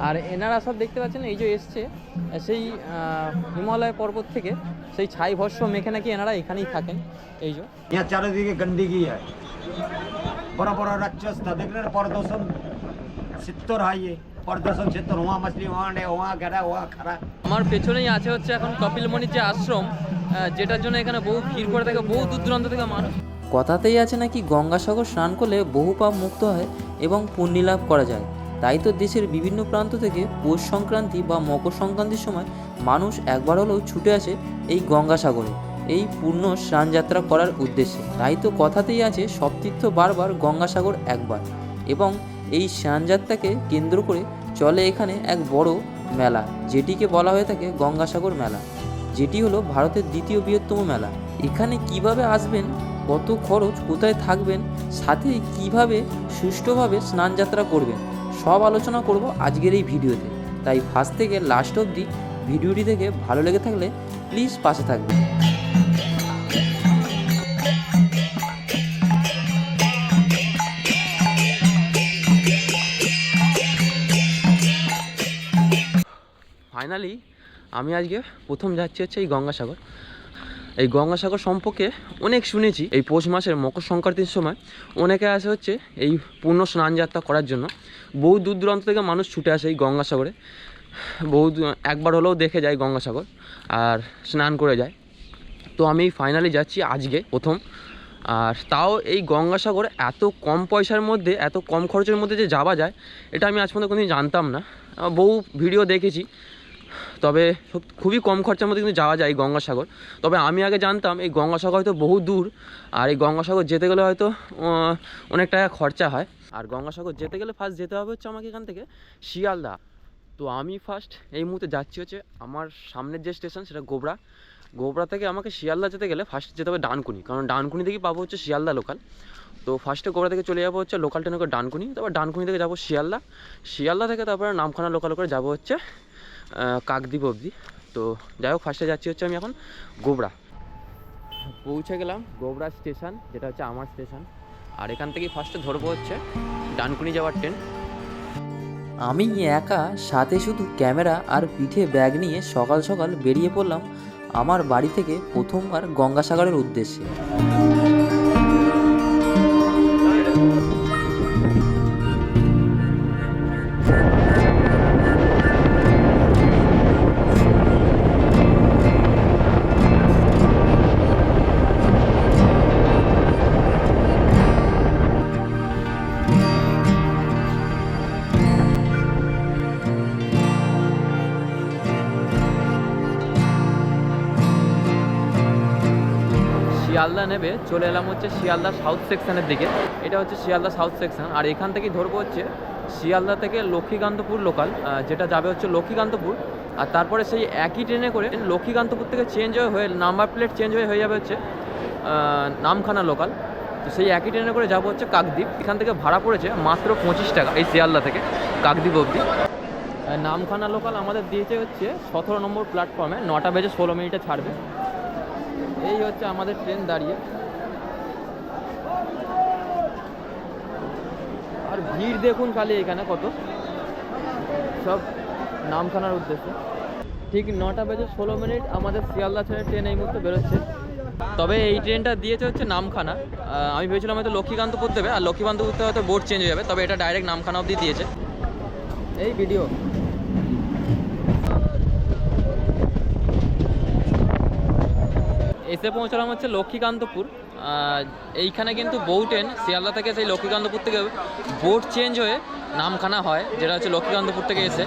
আর এনারা সব দেখতে পাচ্ছেন এই যে এসছে সেই আহ, হিমালয় পর্বত থেকে সেই ছাই ভস্য মেখে নাকি এনারা এখানেই থাকেন এই যে यहाँ चारों दिखे गंदगी है बड़ा बड़ा राक्षस था देख रहे हैं प्रदूषण सित्तर है ये प्रदूषण क्षेत्र वहाँ मछली वहाँ अंडे वहाँ गहरा वहाँ खरा আমার পেছনেই আছে হচ্ছে এখন কপিলমণির যে আশ্রম আহ, যেটার জন্য এখানে বহু ভিড় করে থাকে বহু দূর দূরান্ত থেকে মানুষ কথাতেই আছে নাকি গঙ্গাসাগর স্নান করলে বহু পাপ মুক্ত হয় এবং পুণ্য লাভ করা যায় তাই তো দেশের বিভিন্ন প্রান্ত থেকে পৌষ সংক্রান্তি বা মকর সংক্রান্তির সময় মানুষ একবার হলেও ছুটে আসে এই গঙ্গাসাগরে। এই পূর্ণ স্নান যাত্রা করার উদ্দেশ্যে। তাই তো কথাতেই আছে সপ্তীর্থ বারবার গঙ্গাসাগর একবার। এবং এই স্নানযাত্রাকে কেন্দ্র করে চলে এখানে এক বড় মেলা, যেটিকে বলা হয়ে থাকে গঙ্গাসাগর মেলা। যেটি হলো ভারতের দ্বিতীয় বৃহত্তম মেলা। এখানে কীভাবে আসবেন, কত খরচ, কোথায় থাকবেন, সাথে কীভাবে সুষ্ঠুভাবে স্নান যাত্রা করবেন সব আলোচনা করব আজকের এই ভিডিওতে। তাই ফার্স্ট থেকে লাস্ট অবধি ভিডিওটি দেখে ভালো লেগে থাকলে প্লিজ পাশে থাকবে ফাইনালি আমি আজকে প্রথম যাচ্ছি হচ্ছে এই গঙ্গাসাগর। এই গঙ্গাসাগর সম্পর্কে অনেক শুনেছি। এই পৌষ মাসের মকর সংক্রান্তির সময় অনেকে আসে হচ্ছে এই পূর্ণ স্নান যাত্রা করার জন্য। বহু দূর দূরান্ত থেকে মানুষ ছুটে আসে এই গঙ্গাসাগরে। বহু একবার হলেও দেখে যায় গঙ্গাসাগর আর স্নান করে যায়। তো আমি ফাইনালি যাচ্ছি আজকে প্রথম। আর তাও এই গঙ্গাসাগর এত কম পয়সার মধ্যে, এত কম খরচের মধ্যে যে যাওয়া যায়, এটা আমি আজ পর্যন্ত কোনোদিন জানতাম না। বহু ভিডিও দেখেছি। তবে খুবই কম খরচার মধ্যে কিন্তু যাওয়া যায় গঙ্গাসাগর। তবে আমি আগে জানতাম এই গঙ্গাসাগর হয়তো বহু দূর, আর এই গঙ্গাসাগর যেতে গেলে হয়তো অনেক টাকা খরচা হয়। আর গঙ্গাসাগর যেতে গেলে ফার্স্ট যেতে হবে হচ্ছে আমাকে এখান থেকে শিয়ালদা। তো আমি ফার্স্ট এই মুহূর্তে যাচ্ছি হচ্ছে আমার সামনের যে স্টেশন সেটা গোবরা। গোবরা থেকে আমাকে শিয়ালদা যেতে গেলে ফার্স্ট যেতে হবে ডানকুনি, কারণ ডানকুনি থেকেই পাবো হচ্ছে শিয়ালদা লোকাল তো ফার্স্টে গোবরা থেকে চলে যাব হচ্ছে লোকাল ট্রেনে করে ডানকুনি, তারপর ডানকুনি থেকে যাব শিয়ালদা। শিয়ালদা থেকে তারপরে নামখানা লোকাল করে যাব হচ্ছে কাকদ্বীপ অবধি। তো যাই হোক ফার্স্টে যাচ্ছি হচ্ছে আমি এখন গোবরা। পৌঁছে গেলাম গোবরা স্টেশন, যেটা হচ্ছে আমার স্টেশন। আর এখান থেকেই ফার্স্টে ধরবো হচ্ছে ডানকুনি যাওয়ার ট্রেন। আমি একা, সাথে শুধু ক্যামেরা আর পিঠে ব্যাগ নিয়ে সকাল সকাল বেরিয়ে পড়লাম আমার বাড়ি থেকে প্রথমবার গঙ্গাসাগরের উদ্দেশ্যে। শিয়ালদা নেবে, চলে এলাম হচ্ছে শিয়ালদা সাউথ সেকশনের দিকে। এটা হচ্ছে শিয়ালদা সাউথ সেকশন আর এখান থেকেই ধরবো হচ্ছে শিয়ালদা থেকে লক্ষ্মীকান্তপুর লোকাল যেটা যাবে হচ্ছে লক্ষ্মীকান্তপুর। আর তারপরে সেই একই ট্রেনে করে লক্ষ্মীকান্তপুর থেকে চেঞ্জ হয়ে হয়ে নাম্বার প্লেট চেঞ্জ হয়ে হয়ে যাবে হচ্ছে নামখানা লোকাল তো সেই একই ট্রেনে করে যাব হচ্ছে কাকদ্বীপ। এখান থেকে ভাড়া পড়েছে মাত্র পঁচিশ টাকা এই শিয়ালদা থেকে, কাকদ্বীপ অবধি। নামখানা লোকাল আমাদের দিয়েছে হচ্ছে সতেরো নম্বর প্ল্যাটফর্মে নটা বেজে ষোলো মিনিটে ছাড়বে। এই হচ্ছে আমাদের ট্রেন দাঁড়িয়ে। আর ভিড় দেখুন খালি এখানে কত। সব নামখানার উদ্দেশ্যে। ঠিক নটা বেজে ষোলো মিনিট আমাদের শিয়ালদা ছেড়ে ট্রেন এই মুহূর্তে বেরোচ্ছে। তবে এই ট্রেনটা দিয়েছে হচ্ছে নামখানা। আমি ভেবেছিলাম হয়তো লক্ষ্মীকান্তপুর দেবে, আর লক্ষ্মীকান্তপুর হয়তো বোর্ড চেঞ্জ হয়ে যাবে, তবে এটা ডাইরেক্ট নামখানা অবধি দিয়েছে। এই ভিডিও এসে পৌঁছলাম হচ্ছে লক্ষ্মীকান্তপুর। এইখানে কিন্তু বউ ট্রেন শিয়ালদা থেকে সেই লক্ষ্মীকান্তপুর থেকে বোট চেঞ্জ হয়ে নামখানা হয়, যেটা হচ্ছে লক্ষ্মীকান্তপুর থেকে এসে।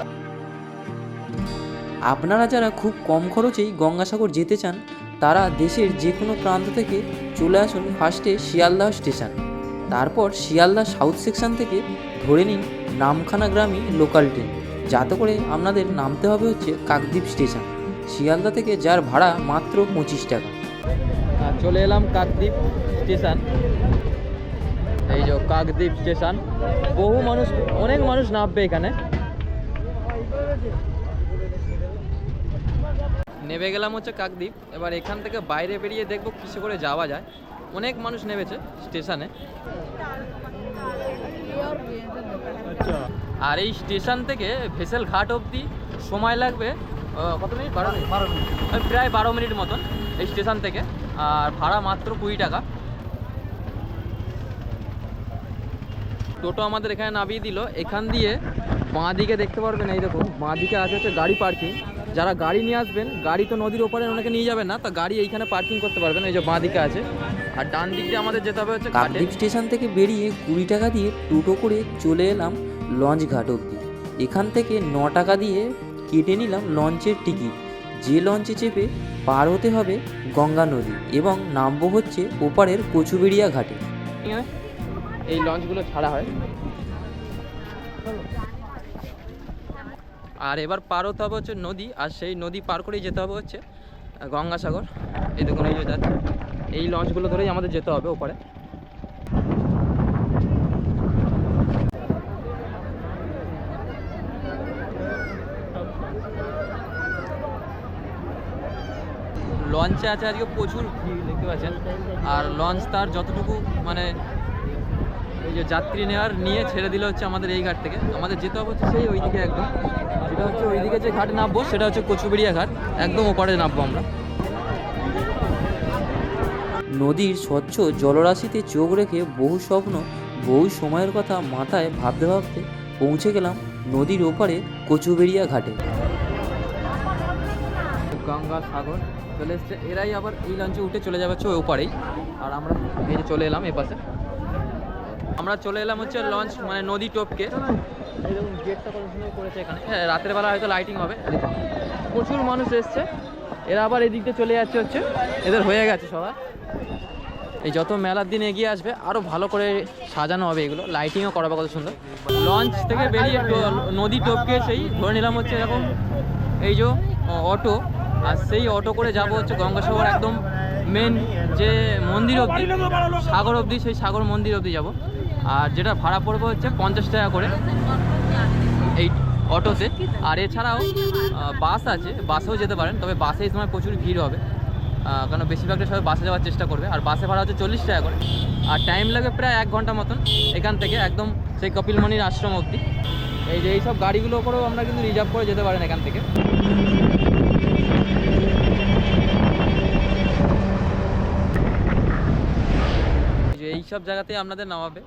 আপনারা যারা খুব কম খরচেই গঙ্গাসাগর যেতে চান, তারা দেশের যে কোনো প্রান্ত থেকে চলে আসুন ফার্স্টে শিয়ালদাহ স্টেশন তারপর শিয়ালদা সাউথ সেকশন থেকে ধরে নিন নামখানা গ্রামী লোকাল ট্রেন যাতে করে আপনাদের নামতে হবে হচ্ছে কাকদ্বীপ স্টেশন শিয়ালদা থেকে যার ভাড়া মাত্র পঁচিশ টাকা। চলে এলাম কাকদ্বীপ স্টেশন। এই যে কাকদ্বীপ স্টেশন। বহু মানুষ অনেক মানুষ নামবে এখানে। নেমে গেলাম হচ্ছে কাকদ্বীপ। এবার এখান থেকে বাইরে বেরিয়ে দেখব কিসে করে যাওয়া যায়। অনেক মানুষ নেমেছে স্টেশনে। আর এই স্টেশন থেকে ভেসেল ঘাট অবধি সময় লাগবে কত মিনিট। বারো মিনিট। প্রায় বারো মিনিট মতন এই স্টেশন থেকে। আর ভাড়া মাত্র কুড়ি টাকা। টোটো আমাদের এখানে নামিয়ে দিল। এখান দিয়ে বাঁ দিকে দেখতে পারবেন এই দেখুন বাঁ দিকে আছে হচ্ছে গাড়ি পার্কিং। যারা গাড়ি নিয়ে আসবেন গাড়ি তো নদীর ওপারে অনেকে নিয়ে যাবেন না তো গাড়ি এইখানে পার্কিং করতে পারবেন এই যে বাঁ দিকে আছে। আর ডান দিক দিয়ে আমাদের যেতে হবে হচ্ছে কাকদ্বীপ স্টেশন থেকে বেরিয়ে কুড়ি টাকা দিয়ে টোটো করে চলে এলাম লঞ্চ ঘাট অবধি। এখান থেকে ন টাকা দিয়ে কেটে নিলাম লঞ্চের টিকিট। যে লঞ্চে চেপে পার হতে হবে গঙ্গা নদী এবং নামবো হচ্ছে ওপারের কচুবেড়িয়া ঘাটে। এই লঞ্চগুলো ছাড়া হয়। আর এবার পার হতে হবে হচ্ছে নদী, আর সেই নদী পার করেই যেতে হবে হচ্ছে গঙ্গাসাগর। এই দেখুন, এই যাচ্ছে। এই লঞ্চগুলো ধরেই আমাদের যেতে হবে ওপারে। লঞ্চে আছে আজকে প্রচুর ভিড়, দেখতে পাচ্ছেন? আর লঞ্চ তার যতটুকু মানে এই যে যাত্রী নেওয়ার নিয়ে ছেড়ে দিলে হচ্ছে আমাদের এই ঘাট থেকে। আমাদের যেতে হবে হচ্ছে সেই ওইদিকে একদম। যেটা হচ্ছে ওইদিকে যে ঘাট নামবো, সেটা হচ্ছে কচুবেড়িয়া ঘাট। একদম ওপারে নামবো আমরা। নদীর স্বচ্ছ জলরাশিতে চোখ রেখে বহু স্বপ্ন, বহু সময়ের কথা মাথায় ভাবতে ভাবতে পৌঁছে গেলাম নদীর ওপারে কচুবেড়িয়া ঘাটে। গঙ্গা সাগর। চলে এসছে এরাই আবার এই লঞ্চে উঠে চলে যাবে হচ্ছে ওপারেই। আর আমরা এই যে চলে এলাম এ পাশে। আমরা চলে এলাম হচ্ছে লঞ্চ মানে নদী টপকে। গেটটা কত সুন্দর করেছে এখানে। হ্যাঁ রাতের বেলা হয়তো লাইটিং হবে। প্রচুর মানুষ এসছে। এরা আবার এদিক দিয়ে চলে যাচ্ছে হচ্ছে। এদের হয়ে গেছে সবার। এই যত মেলার দিন এগিয়ে আসবে আরও ভালো করে সাজানো হবে এগুলো। লাইটিংও করাবে কত সুন্দর। লঞ্চ থেকে বেরিয়ে নদী টপকে সেই ধরে নিলাম হচ্ছে এরকম এই যে, অটো। আর সেই অটো করে যাব হচ্ছে গঙ্গাসাগর, একদম মেন যে মন্দির অবধি, সাগর অবধি, সেই সাগর মন্দির অবধি যাব। আর যেটা ভাড়া পড়বে হচ্ছে পঞ্চাশ টাকা করে এই অটোতে। আর এছাড়াও বাস আছে, বাসেও যেতে পারেন, তবে বাসে এই সময় প্রচুর ভিড় হবে। কারণ বেশিরভাগটা সবাই বাসে যাওয়ার চেষ্টা করবে, আর বাসে ভাড়া হচ্ছে চল্লিশ টাকা করে। আর টাইম লাগে প্রায় এক ঘণ্টা মতন, এখান থেকে একদম সেই কপিলমণির আশ্রম অবধি। এই যে এইসব গাড়িগুলো করেও আমরা কিন্তু রিজার্ভ করে যেতে পারেন এখান থেকে। এই যে এইসব জায়গাতে আপনাদের নামাবে।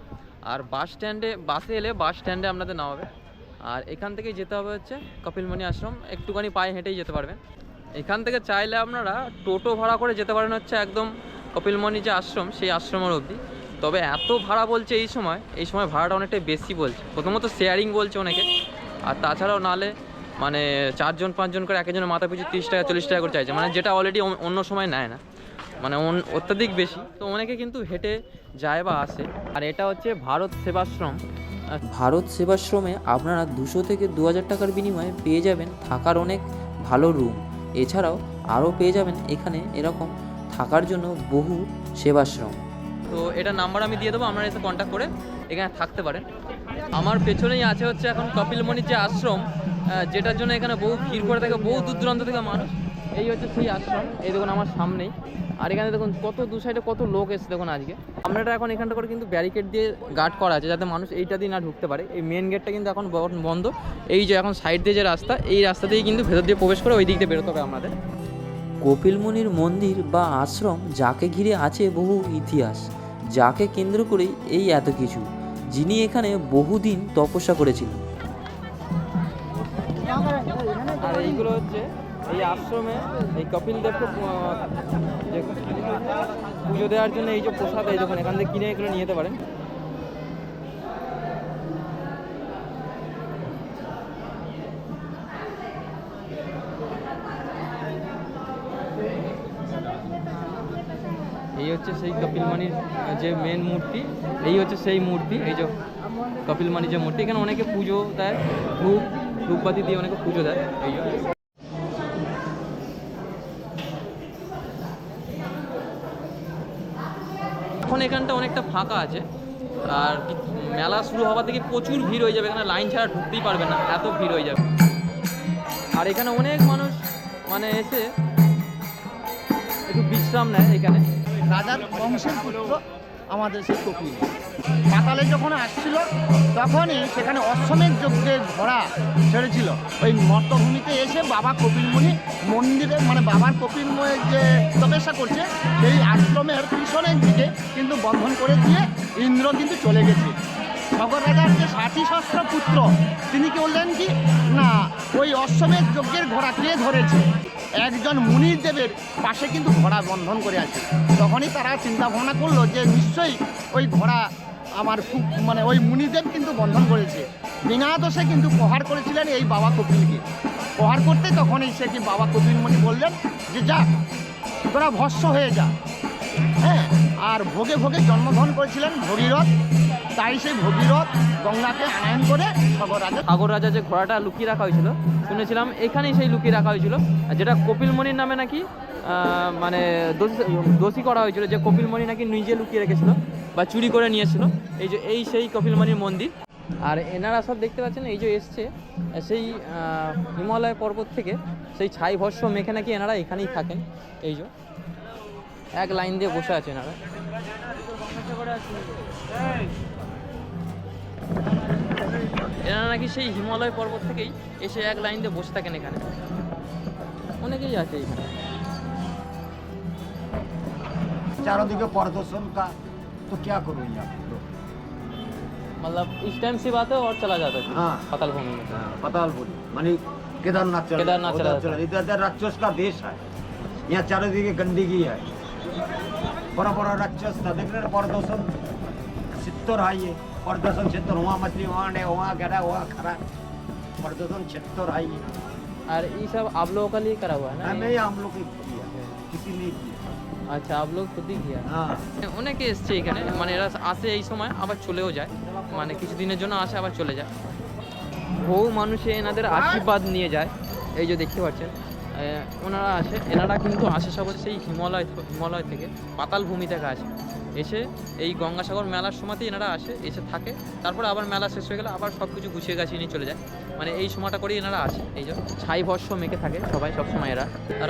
আর বাস স্ট্যান্ডে বাসে এলে বাস স্ট্যান্ডে আপনাদের নামাবে। আর এখান থেকেই যেতে হবে হচ্ছে কপিলমণি আশ্রম। একটুখানি পায়ে হেঁটেই যেতে পারবেন। এখান থেকে চাইলে আপনারা টোটো ভাড়া করে যেতে পারেন হচ্ছে একদম কপিলমণি যে আশ্রম, সেই আশ্রমের অবধি। তবে এত ভাড়া বলছে এই সময় এই সময় ভাড়াটা অনেকটাই বেশি বলছে। প্রথমত শেয়ারিং বলছে অনেকে। আর তাছাড়াও নালে মানে চারজন, পাঁচজন করে একজনের মাথা পিছু তিরিশ টাকা, চল্লিশ টাকা করে চাইছে। মানে যেটা অলরেডি অন্য সময় নেয় না। মানে অত্যাধিক বেশি। তো অনেকে কিন্তু হেঁটে যায় বা আসে। আর এটা হচ্ছে ভারত সেবাশ্রম। ভারত সেবাশ্রমে আপনারা দুশো থেকে দু হাজার টাকার বিনিময়ে পেয়ে যাবেন থাকার অনেক ভালো রুম। এছাড়াও আরও পেয়ে যাবেন এখানে এরকম থাকার জন্য বহু সেবাশ্রম। তো এটা নাম্বার আমি দিয়ে দেবো আপনারা এসে কন্ট্যাক্ট করে এখানে থাকতে পারেন। আমার পেছনেই আছে হচ্ছে এখন কপিলমণির যে আশ্রম যেটার জন্য এখানে বহু ভিড় করে থাকে বহু দূর দূরান্ত থেকে মানুষ। এই হচ্ছে সেই আশ্রম এই দেখুন আমার সামনেই। আর এখানে দেখুন কত দু সাইডে কত লোক এসে দেখুন আজকে। আমরা এখন এখানটা করে কিন্তু ব্যারিকেড দিয়ে গার্ড করা আছে যাতে মানুষ এইটা দিয়ে না ঢুকতে পারে। এই মেন গেটটা কিন্তু এখন বন্ধ। এই যে এখন সাইড দিয়ে যে রাস্তা এই রাস্তা দিয়ে কিন্তু ভেতর দিয়ে প্রবেশ করে ওই দিক দিয়ে বেরোতে হবে আমাদের। কপিলমুনির মন্দির বা আশ্রম যাকে ঘিরে আছে বহু ইতিহাস যাকে কেন্দ্র করেই এই এত কিছু যিনি এখানে বহুদিন তপস্যা করেছিলেন। আর এইগুলো হচ্ছে এই আশ্রমে এই কপিল দেবকে পুজো দেওয়ার জন্য এই যে প্রসাদ এই দেখুন, এখান থেকে কিনে এগুলো নিয়ে যেতে পারেন। এই হচ্ছে সেই কপিলমানির যে মেন মূর্তি, এই হচ্ছে সেই মূর্তি, এই যে কপিলমানির যে মূর্তি। এখানে অনেকে পুজো দেয়, ধূপ ধূপবাতি দিয়ে অনেকে পুজো দেয়, এই এখন এখানটা অনেকটা ফাঁকা আছে। আর মেলা শুরু হওয়ার থেকে প্রচুর ভিড় হয়ে যাবে, এখানে লাইন ছাড়া ঢুকতেই পারবে না, এত ভিড় হয়ে যাবে। আর এখানে অনেক মানুষ মানে এসে একটু বিশ্রাম নেয় এখানে। রাজার বংশের পুত্র আমাদের সেই কপিল। পাতালে যখন আসছিল, তখনই সেখানে অশ্বমেধ যজ্ঞের ঘোড়া ছেড়েছিল। ওই মর্তভূমিতে এসে বাবা কপিলমুনি মন্দিরে মানে বাবার কপিলময়ের যে তপস্যা করছে, সেই আশ্রমের পিছনের দিকে কিন্তু বন্ধন করে দিয়ে ইন্দ্র কিন্তু চলে গেছে। শঙ্কর রাজার যে ষাটি সহস্র পুত্র, তিনি কি বললেন কি? না, ওই অশ্বমেধ যজ্ঞের ঘোড়া কে ধরেছে? একজন মুনির দেবের পাশে কিন্তু ঘোড়া বন্ধন করে আছে। তখনই তারা চিন্তা ভাবনা করল যে নিশ্চয়ই ওই ঘোড়া আমার খুব মানে ওই মুনিদেব কিন্তু বন্ধন করেছে। দোষে কিন্তু প্রহার করেছিলেন এই বাবা কপিলকে। প্রহার করতে তখনই সে কি বাবা কপিল কপিলমণি বললেন যে, যা, তোরা ভস্য হয়ে যা। হ্যাঁ আর ভোগে ভোগে জন্মগ্রহণ করেছিলেন ভগীরথ। তাই সেই ভগীরথ গঙ্গাকে আনায়ন করে সগরাজে সাগর রাজা যে ঘোড়াটা লুকিয়ে রাখা হয়েছিল, শুনেছিলাম এখানেই সেই লুকিয়ে রাখা হয়েছিল। যেটা কপিলমণির নামে নাকি মানে দোষী করা হয়েছিল, যে কপিলমণি নাকি নিজে লুকিয়ে রেখেছিল। বা চুরি করে নিয়েছিল। এই যে, এই সেই কপিলমণির মন্দির। আর এনারা সব দেখতে পাচ্ছেন, এই যে এসছে, সেই হিমালয় পর্বত থেকে সেই ছাই ভস্য মেখে নাকি এনারা এখানেই থাকেন। এই যে, এক লাইন দিয়ে বসে আছে এনারা। এনারা নাকি সেই হিমালয় পর্বত থেকেই এসে এক লাইন দিয়ে বসে থাকেন এখানে। অনেকেই আছে এখানে। চারদিকে প্রদর্শন तो क्या करूँ यहाँ लोग? मतलब इस टाइम से बात है और चला जाता है हाँ। पताल भूमि में। हाँ, पतालपुरी मानी केदारनाथ चला केदारनाथ चला जाता है। इधर इधर राक्षस का देश है। यहाँ चारों दिखे गंदगी है। बड़ा बड़ा राक्षस था। देख रहे हैं प्रदूषण छित्तर है ये। प्रदूषण छित्तर। वहाँ मछली वहाँ अंडे वहाँ गड़ा वहाँ खरा। प्रदूषण छित्तर है ये। और ये सब आप लोगों का लिए करा हुआ है ना हमें ये? हम लोग किसी ने किया। আচ্ছা আপলোক লোক খুদই কিয়া অনেকে এসছে এখানে মানে এরা আসে এই সময় আবার চলেও যায়। মানে কিছুদিনের জন্য আসে আবার চলে যায়। বহু মানুষে এনাদের আশীর্বাদ নিয়ে যায়। এই যে দেখতে পাচ্ছেন ওনারা আসে। এনারা কিন্তু আসে সবার সেই হিমালয় হিমালয় থেকে পাতাল ভূমি থেকে আসে। এসে এই গঙ্গাসাগর মেলার সময়তেই এনারা আসে, এসে থাকে। তারপরে আবার মেলা শেষ হয়ে গেলে আবার সব কিছু গুছিয়ে গাছিয়ে নিয়ে চলে যায়। মানে এই সময়টা করেই এনারা আসে। এই যে ছাই ভস্য মেখে থাকে সবাই, সবসময় এরা।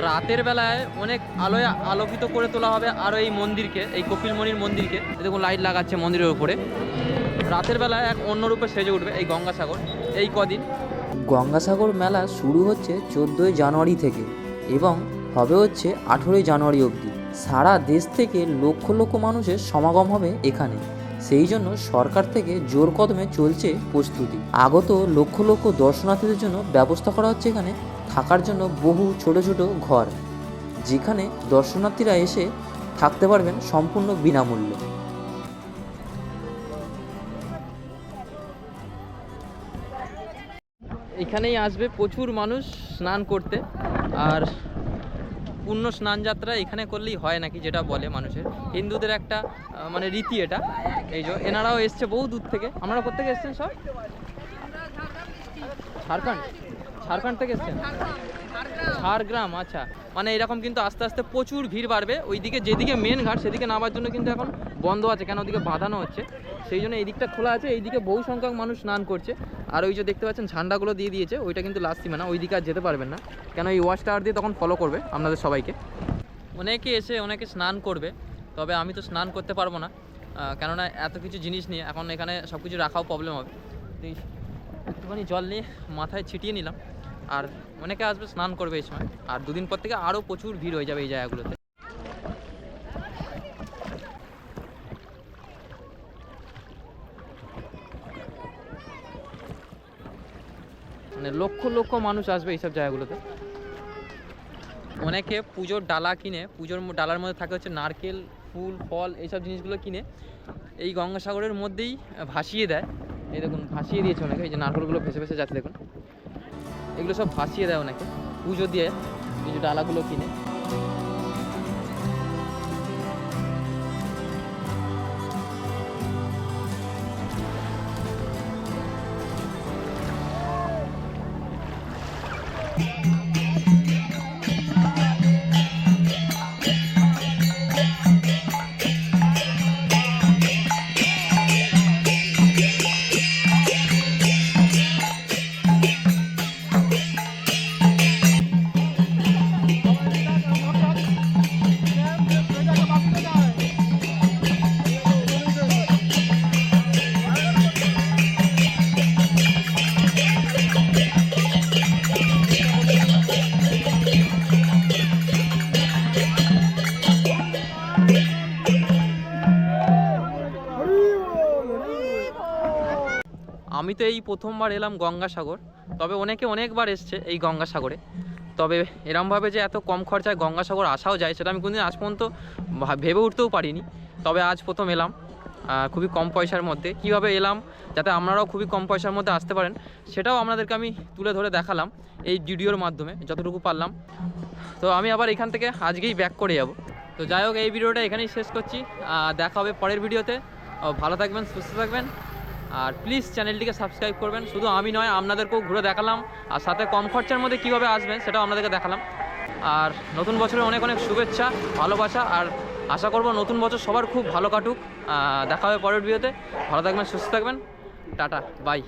রাতের বেলায় অনেক আলোয় আলোকিত করে তোলা হবে আরও এই মন্দিরকে, এই কপিলমণির মন্দিরকে। দেখুন লাইট লাগাচ্ছে মন্দিরের উপরে। রাতের বেলায় এক অন্য রূপে সেজে উঠবে এই গঙ্গাসাগর। এই কদিন গঙ্গাসাগর মেলা শুরু হচ্ছে চোদ্দোই জানুয়ারি থেকে এবং হবে হচ্ছে আঠেরোই জানুয়ারি অবধি। সারা দেশ থেকে লক্ষ লক্ষ মানুষের সমাগম হবে এখানে। সেই জন্য সরকার থেকে জোর কদমে চলছে প্রস্তুতি। আগত লক্ষ লক্ষ দর্শনার্থীদের জন্য ব্যবস্থা করা হচ্ছে এখানে থাকার জন্য বহু ছোট ছোট ঘর, যেখানে দর্শনার্থীরা এসে থাকতে পারবেন সম্পূর্ণ বিনামূল্যে। এখানেই আসবে প্রচুর মানুষ স্নান করতে, আর পূর্ণ স্নান যাত্রা এখানে করলেই হয় নাকি যেটা বলে মানুষের? হিন্দুদের একটা মানে রীতি এটা। এই যে, এনারাও এসছে বহু দূর থেকে। আপনারা কোথেকে এসছেন সব? ঝাড়খণ্ড? ঝাড়খণ্ড থেকে এসছেন? ঝাড়গ্রাম আচ্ছা। মানে এরকম কিন্তু আস্তে আস্তে প্রচুর ভিড় বাড়বে। ওইদিকে যেদিকে মেন ঘাট, সেদিকে নামার জন্য কিন্তু এখন বন্ধ আছে। কেন ওদিকে বাঁধানো হচ্ছে? সেই জন্য এই দিকটা খোলা আছে। এইদিকে বহু সংখ্যক মানুষ স্নান করছে। আর ওই যে দেখতে পাচ্ছেন, ঝান্ডাগুলো দিয়ে দিয়েছে। ওইটা কিন্তু লাস্ট সীমানা। ওই দিকে আর যেতে পারবেন না। কেন এই ওয়াচ টাওয়ার দিয়ে তখন ফলো করবে আপনাদের সবাইকে। অনেকে এসে অনেকে স্নান করবে। তবে আমি তো স্নান করতে পারব না। কেননা এত কিছু জিনিস নিয়ে এখন এখানে সব কিছু রাখাও প্রবলেম হবে। একটুখানি জল নিয়ে মাথায় ছিটিয়ে নিলাম। আর অনেকে আসবে স্নান করবে এই সময়। আর দুদিন পর থেকে আরও প্রচুর ভিড় হয়ে যাবে এই জায়গাগুলোতে। মানে লক্ষ লক্ষ মানুষ আসবে এইসব জায়গাগুলোতে। অনেকে পুজোর ডালা কিনে, পুজোর ডালার মধ্যে থাকে হচ্ছে নারকেল, ফুল, ফল, এইসব জিনিসগুলো কিনে এই গঙ্গাসাগরের মধ্যেই ভাসিয়ে দেয়। এই দেখুন, ভাসিয়ে দিয়েছে অনেকে, এই যে নারকেলগুলো ভেসে ভেসে যাচ্ছে, দেখুন। এগুলো সব ভাসিয়ে দেয় অনেকে। পুজো দিয়ে যে ডালাগুলো কিনে। Yeah. তো এই প্রথমবার এলাম গঙ্গাসাগর। তবে অনেকে অনেকবার এসছে এই গঙ্গাসাগরে। তবে এরমভাবে যে এত কম খরচায় গঙ্গাসাগর আসাও যায়, সেটা আমি কোনোদিন আজ পর্যন্ত ভেবে উঠতেও পারিনি। তবে আজ প্রথম এলাম খুবই কম পয়সার মধ্যে। কীভাবে এলাম, যাতে আপনারাও খুবই কম পয়সার মধ্যে আসতে পারেন, সেটাও আপনাদেরকে আমি তুলে ধরে দেখালাম এই ভিডিওর মাধ্যমে, যতটুকু পারলাম। তো আমি আবার এখান থেকে আজকেই ব্যাক করে যাব। তো যাই হোক, এই ভিডিওটা এখানেই শেষ করছি। দেখা হবে পরের ভিডিওতে। ভালো থাকবেন, সুস্থ থাকবেন। আর প্লিজ চ্যানেলটিকে সাবস্ক্রাইব করবেন। শুধু আমি নয়, আপনাদেরকেও ঘুরে দেখালাম। আর সাথে কম খরচার মধ্যে কীভাবে আসবেন, সেটাও আপনাদেরকে দেখালাম। আর নতুন বছরের অনেক অনেক শুভেচ্ছা, ভালোবাসা, আর আশা করব নতুন বছর সবার খুব ভালো কাটুক। দেখা হবে পরের ভিডিওতে ভালো থাকবেন, সুস্থ থাকবেন। Tata bye